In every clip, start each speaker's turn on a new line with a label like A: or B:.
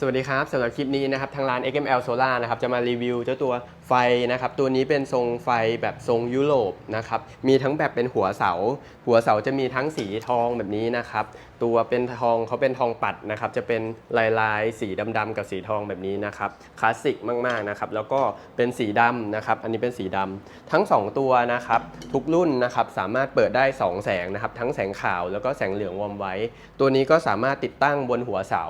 A: สวัสดีครับสำหรับคลิปนี้นะครับทางร้าน XML Solar นะครับจะมารีวิวเจ้าตัวไฟนะครับตัวนี้เป็นทรงไฟแบบทรงยุโรปนะครับมีทั้งแบบเป็นหัวเสา หัวเสาจะมีทั้งสีทองแบบนี้นะครับตัวเป็นทองเขาเป็นทองปัดนะครับจะเป็นลายลายสีดำๆกับสีทองแบบนี้นะครับคลาสสิกมากๆนะครับแล้วก็เป็นสีดำนะครับอันนี้เป็นสีดำทั้ง 2 ตัวนะครับทุกรุ่นนะครับสามารถเปิดได้ 2 แสงนะครับทั้งแสงขาวแล้วก็แสงเหลืองวอมไว้ ตัวนี้ก็สามารถติดตั้งบนหัวเสา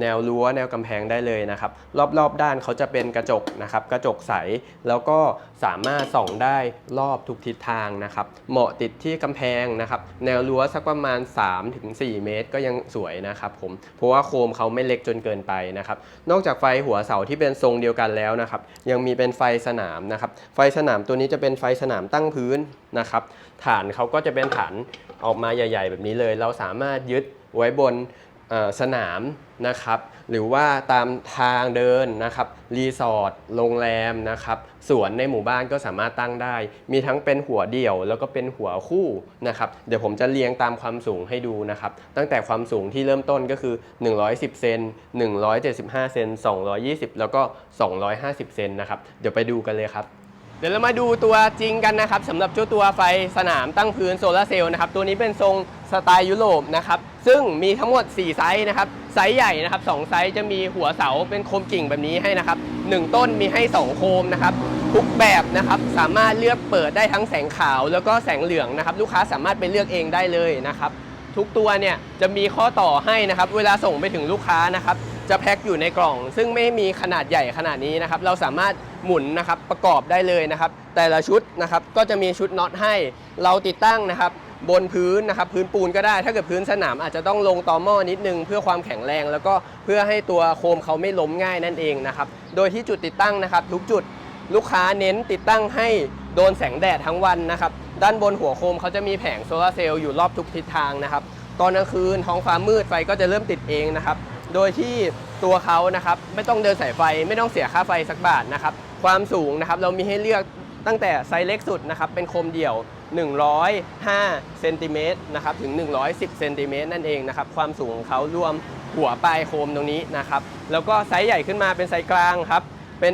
A: แนวรั้วแนวกำแพงได้เลยนะครับ รอบๆด้านเขาจะเป็นกระจกนะครับ กระจกใสแล้วก็สามารถส่องได้รอบทุกทิศทางนะครับ เหมาะติดที่กำแพงนะครับ แนวรั้วสักประมาณ 3-4 เมตรก็ยังสวยนะครับผมเพราะว่าโคมเขาไม่เล็กจนเกินไปนะครับ นอกจากไฟหัวเสาที่เป็นทรงเดียวกันแล้วนะครับ ยังมีเป็นไฟสนามนะครับ ไฟสนามตัวนี้จะเป็นไฟสนามตั้งพื้นนะครับฐานเขาก็จะเป็นฐานออกมาใหญ่ ๆ แบบนี้เลย เราสามารถยึดไว้บน สนามนะครับ หรือว่าตามทางเดินนะครับ รีสอร์ท โรงแรมนะครับ สวนในหมู่บ้านก็สามารถตั้งได้ มีทั้งเป็นหัวเดี่ยว แล้วก็เป็นหัวคู่นะครับ เดี๋ยวผมจะเรียงตามความสูงให้ดูนะครับ ตั้งแต่ความสูงที่เริ่มต้นก็คือ 110 เซน 175 เซน 220 แล้วก็ 250 เซนนะครับ เดี๋ยวไปดูกันเลยครับ เดี๋ยวเรามาดูตัวจริงกันนะครับสำหรับเจ้าตัวไฟสนามตั้งพื้นโซลาร์เซลล์นะครับตัวนี้เป็นทรงสไตล์ยุโรปนะครับซึ่งมีทั้งหมด 4 ไซส์นะครับไซส์ใหญ่นะครับ2ไซส์จะมีหัวเสาเป็นโคมกิ่งแบบนี้ให้นะครับ1ต้นมีให้ 2 โคมนะครับทุกแบบนะครับสามารถเลือกเปิดได้ทั้งแสงขาว แล้วก็แสงเหลืองนะครับลูกค้าสามารถไปเลือกเองได้เลยนะครับทุกตัวเนี่ยจะมีข้อต่อให้นะครับเวลาส่งไปถึงลูกค้านะครับจะแพ็คอยู่ในกล่อง ซึ่งไม่มีขนาดใหญ่ขนาดนี้นะครับเราสามารถ หมุนนะครับประกอบได้เลยนะครับ แต่ละชุดนะครับก็จะมีชุดน็อตให้ เราติดตั้งนะครับ บนพื้นนะครับ พื้นปูนก็ได้ ถ้าเกิดพื้นสนามอาจจะต้องลงตอหม้อนิดนึง เพื่อความแข็งแรง แล้วก็เพื่อให้ตัวโคมเขาไม่ล้มง่ายนั่นเองนะครับ โดยที่จุดติดตั้งนะครับ ทุกจุดลูกค้าเน้นติดตั้งให้โดนแสงแดดทั้งวันนะครับ ด้านบนหัวโคมเขาจะมีแผงโซลาร์เซลล์อยู่รอบทุกทิศทางนะครับ ตอนกลางคืนท้องฟ้ามืดไฟก็จะเริ่มติดเองนะครับ โดยที่ตัวเขานะครับไม่ต้องเดินสายไฟไม่ต้องเสียค่าไฟสักบาทนะครับ ความสูงนะครับเรามีให้เลือกตั้งแต่ไซส์เล็กสุดนะครับเป็นโคมเดี่ยว 105เซนติเมตรนะครับถึง 110เซนติเมตรนั่นเองนะครับความสูงของเขารวมหัวปลายโคมตรงนี้นะครับแล้วก็ไซส์ใหญ่ขึ้นมาเป็นไซส์กลางครับเป็น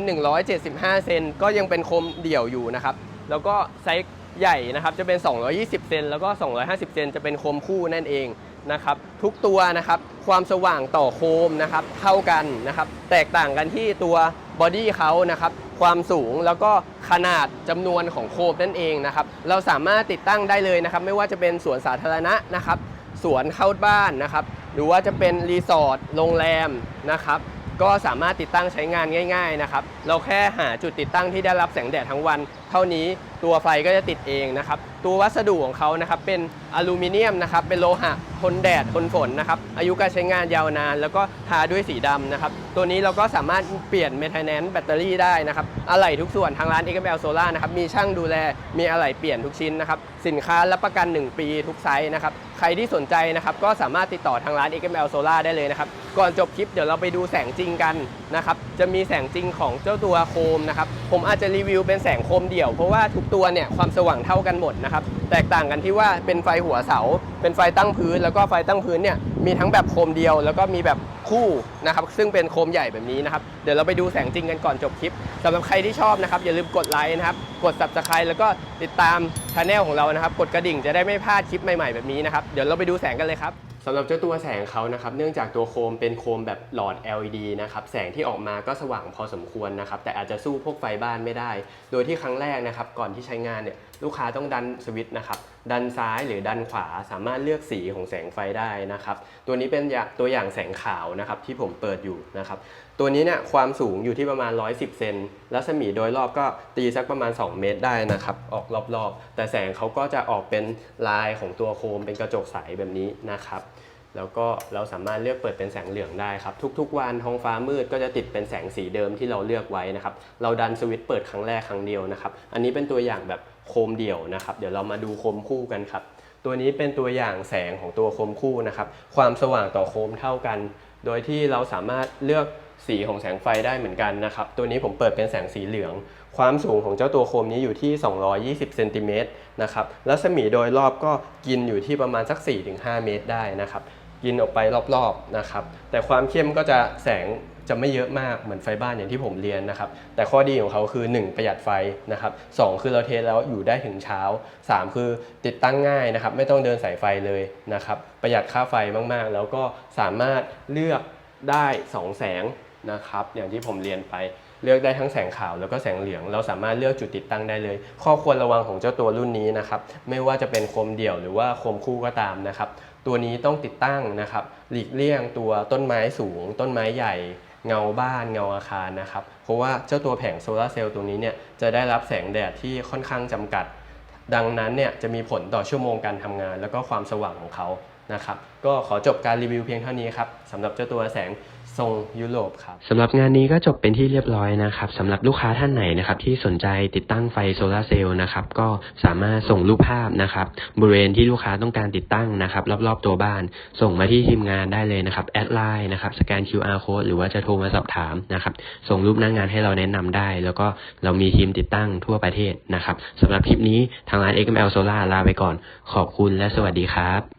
A: 175 เซนก็ยังเป็นโคมเดี่ยวอยู่นะครับแล้วก็ไซส์ใหญ่นะครับจะเป็น 220 เซนแล้วก็ 250 เซนจะเป็นโคมคู่นั่นเองนะครับทุกตัวนะครับความสว่างต่อโคมนะครับเท่ากันนะครับแตกต่างกันที่ตัว บอดี้เขานะครับความสูงแล้วก็ขนาดจำนวนของโคมนั่นเองนะครับเราสามารถติดตั้งได้เลยนะครับไม่ว่าจะเป็นสวนสาธารณะนะครับสวนเข้าบ้านนะครับหรือว่าจะเป็นรีสอร์ทโรงแรมนะครับ ก็สามารถติดตั้งใช้งานง่าย ๆนะครับ เราแค่หาจุดติดตั้งที่ได้รับแสงแดดทั้งวัน เท่านี้ตัวไฟก็จะติดเองนะครับ ตัววัสดุของเขานะครับเป็นอลูมิเนียมนะครับ เป็นโลหะทนแดดทนฝนนะครับ อายุการใช้งานยาวนาน แล้วก็ทาด้วยสีดำนะครับ ตัวนี้เราก็สามารถเปลี่ยนเมทแนนแบตเตอรี่ได้นะครับ อะไหล่ทุกส่วนทางร้าน XML Solar นะครับ มีช่างดูแล มีอะไหล่เปลี่ยนทุกชิ้นนะครับ สินค้ารับประกัน 1 ปีทุกไซส์นะครับ ใครที่สนใจนะครับก็สามารถติดต่อทางร้าน XML Solar ได้เลยนะครับ ก่อนจบคลิปเดี๋ยวเราไปดูแสงจริงกันนะครับ จะมีแสงจริงของเจ้าตัวโคมนะครับ ผมอาจจะรีวิวเป็นแสงโคมเดี่ยว เพราะว่าทุกตัวเนี่ยความสว่างเท่ากันหมดนะครับ แตกต่างกันที่ว่าเป็นไฟหัวเสา เป็นไฟตั้งพื้น แล้วก็ไฟตั้งพื้นเนี่ยมีทั้งแบบโคมเดียว แล้วก็มีแบบคู่นะครับซึ่งเป็นโคมใหญ่แบบนี้นะครับเดี๋ยวเราไปดูแสงจริงกันก่อนจบคลิปสำหรับใครที่ชอบนะครับอย่าลืมกดไลค์นะครับกด subscribe แล้วก็ติดตามช anel ของเรานะครับกดกระดิ่งจะได้ไม่พลาดคลิปใหม่ๆแบบนี้นะครับเดี๋ยวเราไปดูแสงกันเลยครับ สำหรับเจ้าตัวแสงเขานะครับ เนื่องจากตัวโคมเป็นโคมแบบหลอด LED นะครับ แสงที่ออกมาก็สว่างพอสมควรนะครับ แต่อาจจะสู้พวกไฟบ้านไม่ได้ โดยที่ครั้งแรกนะครับ ก่อนที่ใช้งานเนี่ยลูกค้าต้องดันสวิตช์นะครับ ดันซ้ายหรือดันขวาสามารถเลือกสีของแสงไฟได้นะครับ ตัวนี้เป็นตัวอย่างแสงขาวนะครับที่ผมเปิดอยู่นะครับ ตัวนี้เนี่ยความสูงอยู่ที่ประมาณ 110 เซนรัศมีโดยรอบก็ตีสักประมาณ 2 เมตรได้นะครับ ออกรอบๆ แต่แสงเขาก็จะออกเป็นลายของตัวโคมเป็นกระจกใสแบบนี้นะครับ แล้วก็เราสามารถเลือกเปิดเป็นแสงเหลืองได้ครับ ทุกๆ วันท้องฟ้ามืดก็จะติดเป็นแสงสีเดิมที่เราเลือกไว้นะครับ เราดันสวิตช์เปิดครั้งแรกครั้งเดียวนะครับ อันนี้เป็นตัวอย่างแบบโคมเดี่ยวนะครับ เดี๋ยวเรามาดูโคมคู่กันครับ ตัวนี้เป็นตัวอย่างแสงของตัวโคมคู่นะครับ ความสว่างต่อโคมเท่ากัน โดยที่เราสามารถเลือกสีของแสงไฟได้เหมือนกันนะครับ ตัวนี้ผมเปิดเป็นแสงสีเหลือง ความสูงของเจ้าตัวโคมนี้อยู่ที่ 220เซนติเมตรนะครับ รัศมีโดยรอบก็กินอยู่ที่ประมาณสัก 4-5 เมตรได้นะครับ กินออกไปรอบๆนะครับ แต่ความเข้มก็จะแสงจะไม่เยอะมากเหมือนไฟบ้านอย่างที่ผมเรียนนะครับ แต่ข้อดีของเขาคือ 1 ประหยัดไฟนะครับสองคือเราเทสแล้วอยู่ได้ถึงเช้า 3 คือติดตั้งง่ายนะครับ ไม่ต้องเดินสายไฟเลยนะครับ ประหยัดค่าไฟมากๆ แล้วก็สามารถเลือกได้ 2 แสงนะครับ อย่างที่ผมเรียนไป เลือกได้ทั้งแสงขาวแล้วก็แสงเหลือง เราสามารถเลือกจุดติดตั้งได้เลย ข้อควรระวังของเจ้าตัวรุ่นนี้นะครับ ไม่ว่าจะเป็นโคมเดี่ยวหรือว่าโคมคู่ก็ตามนะครับ ตัวนี้ต้องติดตั้งนะครับ หลีกเลี่ยงตัวต้นไม้สูง ต้นไม้ใหญ่ เงาบ้านเงาอาคารนะครับ เพราะว่าเจ้าตัวแผงโซลาร์เซลล์ตัวนี้เนี่ยจะได้รับแสงแดดที่ค่อนข้างจำกัด ดังนั้นเนี่ยจะมีผลต่อชั่วโมงการทำงาน แล้วก็ความสว่างของเขานะครับ ก็ขอจบการรีวิวเพียงเท่านี้ครับสำหรับเจ้าตัวแสง ทรงยุโรปครับ
B: สำหรับงานนี้ก็จบเป็นที่เรียบร้อยนะครับสำหรับลูกค้าท่านไหนนะครับที่สนใจติดตั้งไฟโซลาร์เซลล์นะครับก็สามารถส่งรูปภาพนะครับบริเวณที่ลูกค้าต้องการติดตั้งนะครับรอบๆตัวบ้าน ส่งมาที่ทีมงานได้เลยนะครับแอดไลน์นะครับสแกน QR code หรือว่าจะโทรมาสอบถามนะครับส่งรูปหน้างานให้เราแนะนำได้ แล้วก็เรามีทีมติดตั้งทั่วประเทศนะครับสำหรับคลิปนี้ทางร้าน XML Solar ลาไปก่อน ขอบคุณและสวัสดีครับ